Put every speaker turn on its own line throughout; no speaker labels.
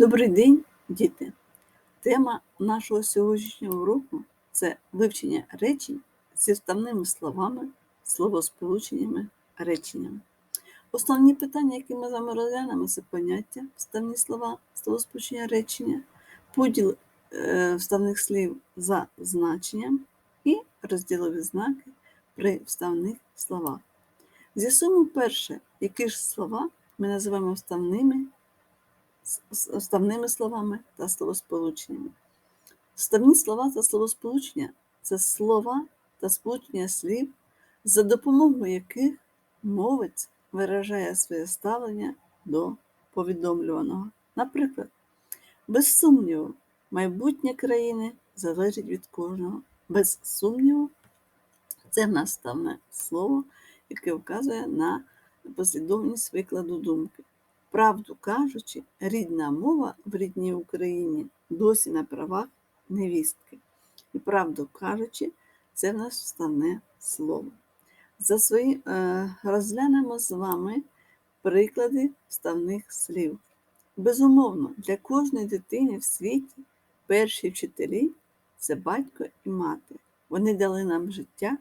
Добрий день, діти! Тема нашого сьогоднішнього уроку це вивчення речень зі вставними словами, словосполученнями, реченнями. Основні питання, які ми з вами розглянемо, це поняття, вставні слова, словосполучення речення, поділ е, вставних слів за значенням і розділові знаки при вставних словах. З'ясуємо перше, які ж слова ми називаємо вставними з- вставними словами та словосполученнями. Вставні слова та словосполучення це слова та сполучення слів, за допомогою яких мовець виражає своє ставлення до повідомлюваного. Наприклад, без сумніву, майбутнє країни залежить від кожного. Без сумніву, це в нас вставне слово, яке вказує на послідовність викладу думки. Правду кажучи, рідна мова в рідній Україні досі на правах невістки. І правду кажучи, це в нас вставне слово. За свої, е, розглянемо з вами приклади вставних слів. Безумовно, для кожної дитини в світі перші вчителі це батько і мати. Вони дали нам життя,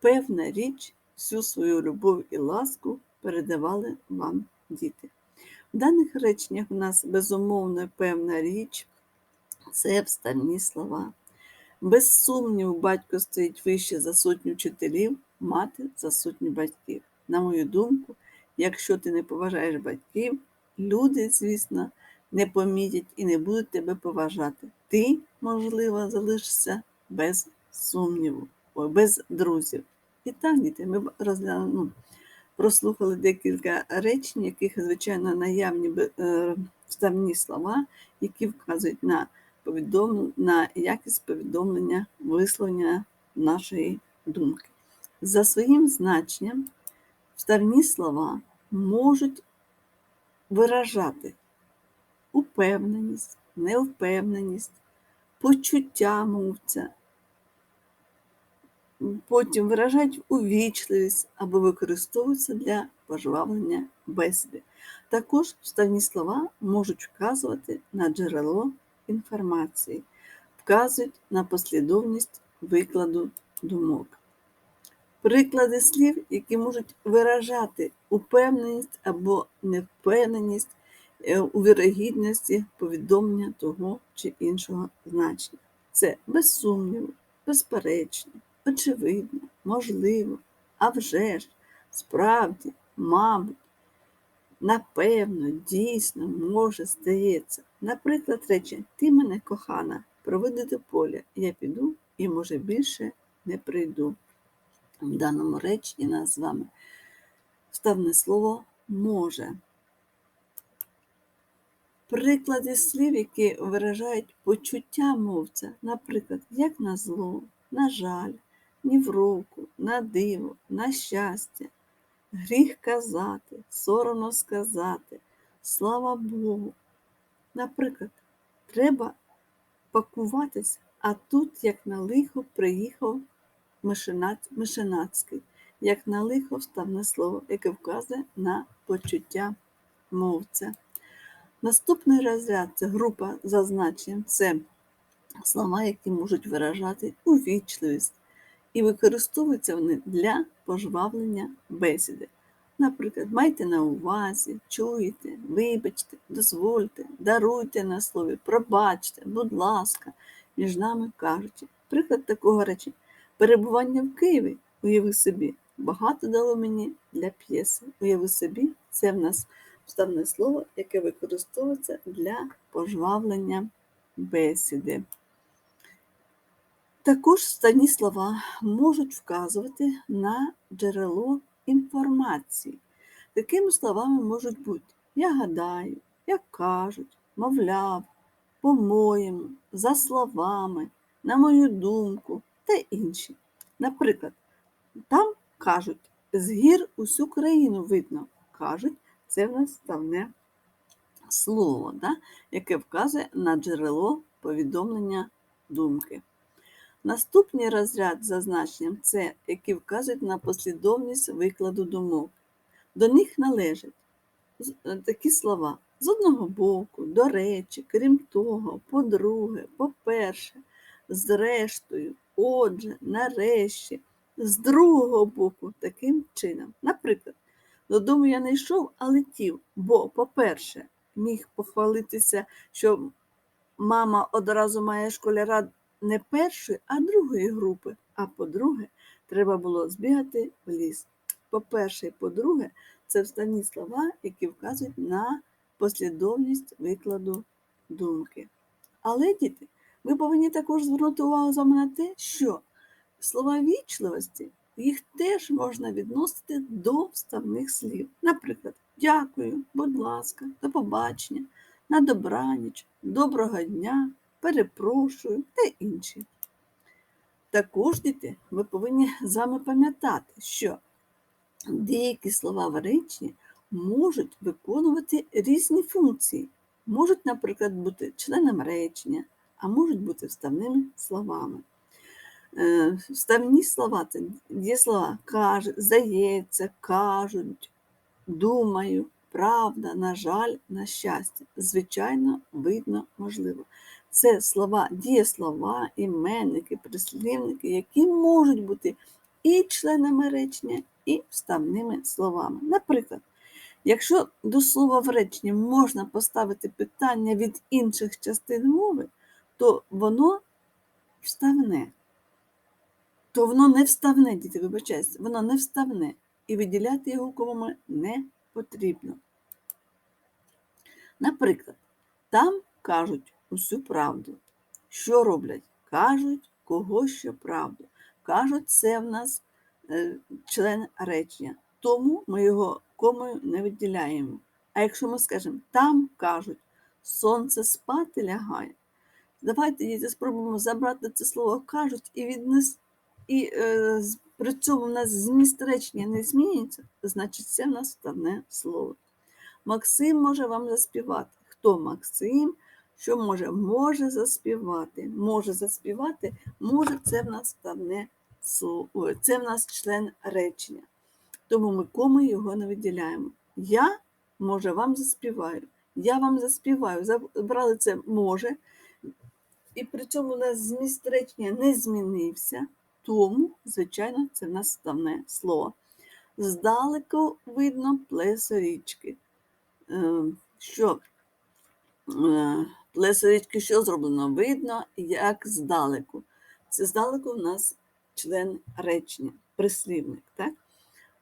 певна річ, всю свою любов і ласку передавали вам діти. В даних реченнях у нас безумовно певна річ це вставні слова. Без сумніву, батько стоїть вище за сотню вчителів, мати за сотню батьків. На мою думку, якщо ти не поважаєш батьків, люди, звісно, не помітять і не будуть тебе поважати. Ти, можливо, залишишся без сумніву, без друзів. І так, діти, ми розглянули, ну, прослухали декілька речень, яких, звичайно, наявні е, вставні слова, які вказують на повідомлення, на якість повідомлення, висловлення нашої думки. За своїм значенням вставні слова можуть виражати упевненість, невпевненість, почуття мовця, потім виражають увічливість або використовуються для пожвавлення бесіди. Також вставні слова можуть вказувати на джерело інформації, вказують на послідовність викладу думок. Приклади слів, які можуть виражати упевненість або невпевненість е, у вірогідності повідомлення того чи іншого значення. Це без сумніву, безперечно, очевидно, можливо, а вже ж, справді, мабуть, напевно, дійсно, може, здається. Наприклад, речі, ти мене кохана, проведи до поля, я піду і, може, більше не прийду. В даному реченні нас з вами вставне слово може. Приклади слів, які виражають почуття мовця, наприклад, як на зло, на жаль, ні в руку, на диво, на щастя, гріх казати, соромно сказати, слава Богу. Наприклад, треба пакуватись, а тут, як на лихо, приїхав Мишинац- Мишинацький, як на лихо вставне слово, яке вказує на почуття мовця. Наступний розряд це група за значенням. Це слова, які можуть виражати увічливість, і використовуються вони для пожвавлення бесіди. Наприклад, майте на увазі, чуєте, вибачте, дозвольте, даруйте на слові, пробачте, будь ласка, між нами кажучи. Приклад такого речі. Перебування в Києві, уяви собі, багато дало мені для п'єси. Уяви собі, це в нас вставне слово, яке використовується для пожвавлення бесіди. Також вставні слова можуть вказувати на джерело інформації. Такими словами можуть бути я гадаю, як кажуть, мовляв, по-моєму, за словами, на мою думку та інші. Наприклад, там кажуть, з гір усю країну видно. Кажуть, це в нас ставне слово, да? яке вказує на джерело повідомлення думки. Наступний розряд за значенням це, які вказують на послідовність викладу думок. До них належать е, такі слова: З одного боку, до речі, крім того, по-друге, по-перше, зрештою, отже, нарешті, з другого боку, таким чином. Наприклад, додому я не йшов, а летів, бо, по-перше, міг похвалитися, що мама одразу має школяра не першої, а другої групи. А по-друге, треба було збігати в ліс. По-перше, і по-друге, це вставні слова, які вказують на послідовність викладу думки. Але, діти, ви повинні також звернути увагу з вами на те, що слова вічливості їх теж можна відносити до вставних слів. Наприклад, дякую, будь ласка, до побачення, на добраніч, доброго дня, перепрошую та інші. Також, діти, ми повинні з вами пам'ятати, що деякі слова в речі можуть виконувати різні функції. Можуть, наприклад, бути членом речення, а можуть бути вставними словами. Е, Вставні слова це дієслова каже, здається, кажуть, думаю, правда, на жаль, на щастя. Звичайно, видно, можливо. Це слова, дієслова, іменники, прислівники, які можуть бути і членами речення, і вставними словами. Наприклад, якщо до слова в реченні можна поставити питання від інших частин мови, то воно вставне. То воно не вставне, діти, вибачаюся, воно не вставне. І виділяти його комами не потрібно. Наприклад, там кажуть усю правду. Що роблять? Кажуть кого що правду. Кажуть, це в нас е, член речення. Тому ми його комою не виділяємо. А якщо ми скажемо, там кажуть, сонце спати лягає. Давайте діти, спробуємо забрати це слово кажуть і віднести. І е, при цьому в нас зміст речення не змінюється, значить це в нас вставне слово. Максим може вам заспівати. Хто Максим? Що може? Може заспівати. Може заспівати, може це в нас вставне слово. Це в нас член речення. Тому ми коми його не виділяємо. Я, може, вам заспіваю. Я вам заспіваю. Забрали це може. І при цьому у нас зміст речення не змінився. Тому, звичайно, це в нас вставне слово. Здалеку видно плесо річки. Е, Що е, плесо що зроблено? Видно, як здалеку. Це здалеку в нас член речення, прислівник. так?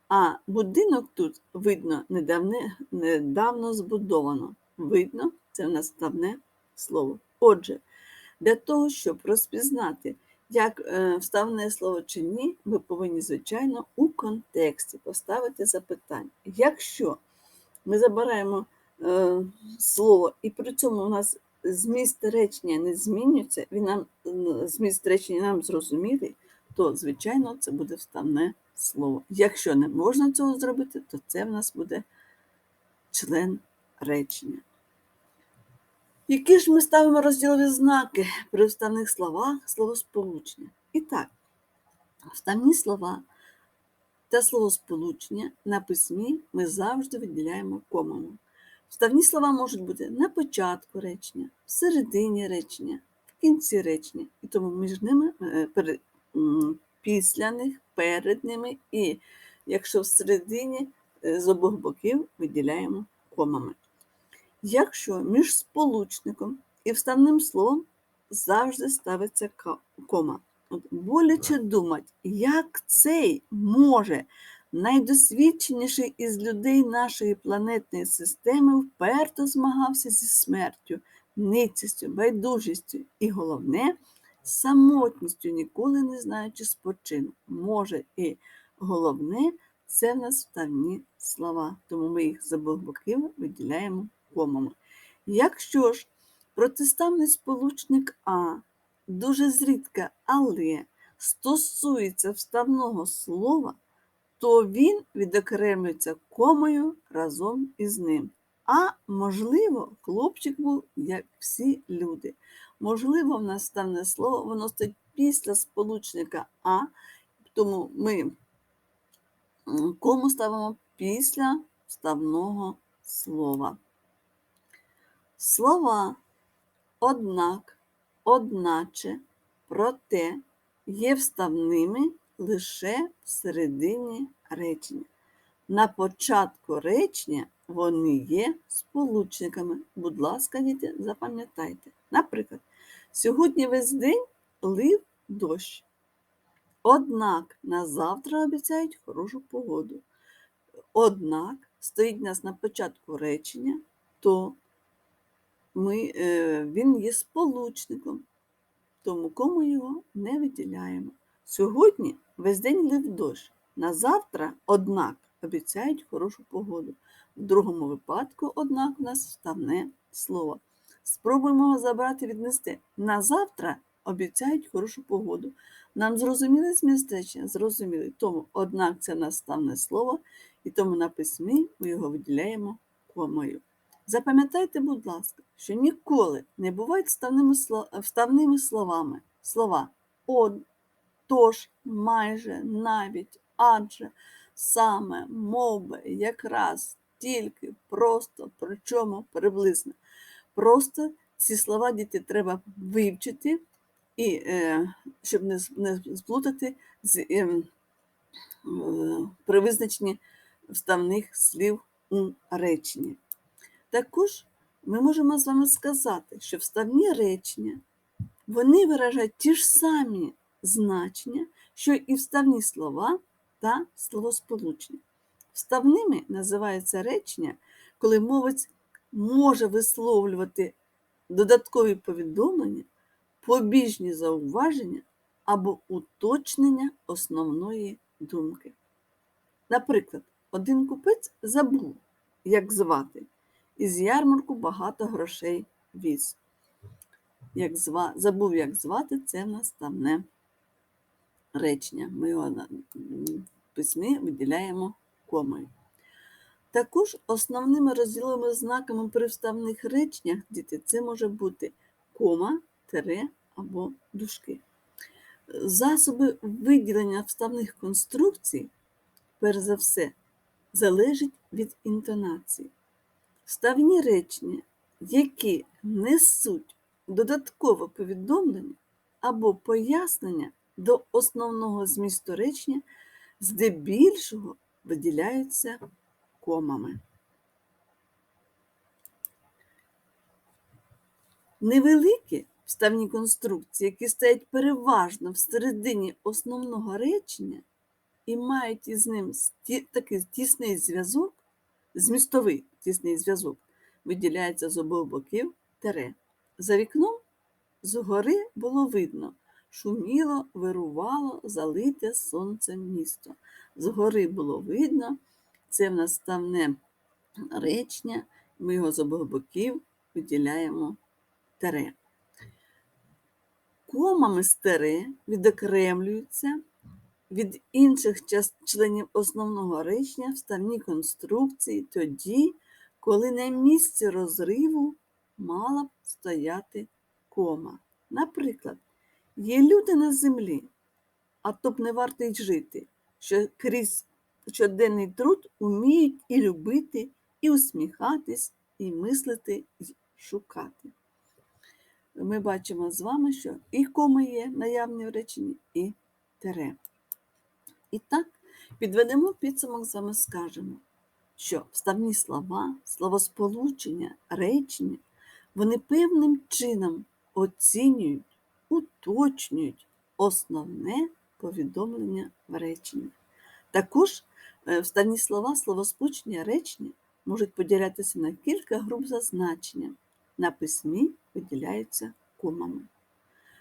А будинок тут видно недавне, недавно збудовано. Видно, це в нас вставне слово. Отже, для того, щоб розпізнати, як е, вставне слово чи ні, ми повинні, звичайно, у контексті поставити запитання. Якщо ми забираємо е, слово, і при цьому у нас зміст речення не змінюється, він нам зміст речення нам зрозумілий, то, звичайно, це буде вставне слово. Якщо не можна цього зробити, то це в нас буде член речення. Які ж ми ставимо розділові знаки при вставних словах словосполучення? І так, вставні слова та словосполучення на письмі ми завжди виділяємо комами. Вставні слова можуть бути на початку речення, середині речення, в кінці речення, і тому між ними е, після них, перед ними, і якщо всередині е, з обох боків виділяємо комами. Якщо між сполучником і вставним словом завжди ставиться кома. От боляче думать, як цей може найдосвідченіший із людей нашої планетної системи вперто змагався зі смертю, ницістю, байдужістю і головне самотністю, ніколи не знаючи спочину. Може і головне це в нас вставні слова, тому ми їх з обох боків виділяємо комами. Якщо ж протиставний сполучник А дуже зрідка, але стосується вставного слова, то він відокремлюється комою разом із ним. А можливо, хлопчик був, як всі люди. Можливо, в нас ставне слово, воно стоїть після сполучника А, тому ми кому ставимо після вставного слова. Слова однак, одначе, проте є вставними лише всередині речення. На початку речення вони є сполучниками. Будь ласка, діти, запам'ятайте. Наприклад, сьогодні весь день лив дощ. Однак на завтра обіцяють хорошу погоду. Однак стоїть у нас на початку речення, то ми, е, він є сполучником, тому кому його не виділяємо. Сьогодні весь день лив дощ. На завтра, однак, обіцяють хорошу погоду. В другому випадку, однак, у нас вставне слово. Спробуємо його забрати віднести. На завтра обіцяють хорошу погоду. Нам зрозуміли зміст речення? Зрозуміли. Тому, однак, це наставне слово, і тому на письмі ми його виділяємо комою. Запам'ятайте, будь ласка, що ніколи не бувають вставними словами слова од, тож, майже, навіть, адже, саме, мовби, якраз, тільки, просто, причому, приблизно. Просто ці слова діти треба вивчити, і, е, щоб не сплутати з ем, е, при визначенні вставних слів у реченні. Також ми можемо з вами сказати, що вставні речення вони виражають ті ж самі значення, що і вставні слова та словосполучення. Вставними називаються речення, коли мовець може висловлювати додаткові повідомлення, побіжні зауваження або уточнення основної думки. Наприклад, один купець забув, як звати, і з ярмарку багато грошей віз. Як зва... Забув, як звати, це наставне речення. Ми його письмі виділяємо комою. Також основними розділовими знаками при вставних реченнях діти це може бути кома, тире або дужки. Засоби виділення вставних конструкцій, перш за все, залежать від інтонації. Вставні речення, які несуть додаткове повідомлення або пояснення до основного змісту речення, здебільшого виділяються комами. Невеликі вставні конструкції, які стоять переважно всередині основного речення і мають із ним такий тісний зв'язок, змістовий тісний зв'язок, виділяється з обох боків тере. За вікном згори було видно, шуміло, вирувало, залите сонцем місто. Згори було видно, це в нас ставне речення, ми його з обох боків виділяємо тере. Комами з тере відокремлюються від інших членів основного речення вставні конструкції тоді, коли на місці розриву мала б стояти кома. Наприклад, є люди на землі, а то б не варто й жити, що крізь щоденний труд уміють і любити, і усміхатись, і мислити, і шукати. Ми бачимо з вами, що і коми є наявні в реченні, і тере. І так, підведемо підсумок, з вами скажемо, що вставні слова, словосполучення, речення, вони певним чином оцінюють, уточнюють основне повідомлення в реченні. Також е, вставні слова, словосполучення, речення можуть поділятися на кілька груп за значенням. На письмі виділяються комами.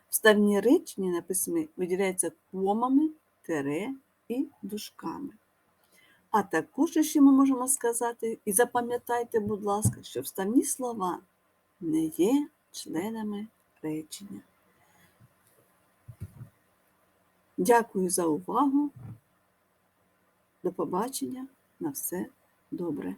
Вставні речення на письмі виділяються комами, тере і дужками. А також ще ми можемо сказати, і запам'ятайте, будь ласка, що вставні слова не є членами речення. Дякую за увагу. До побачення. На все добре.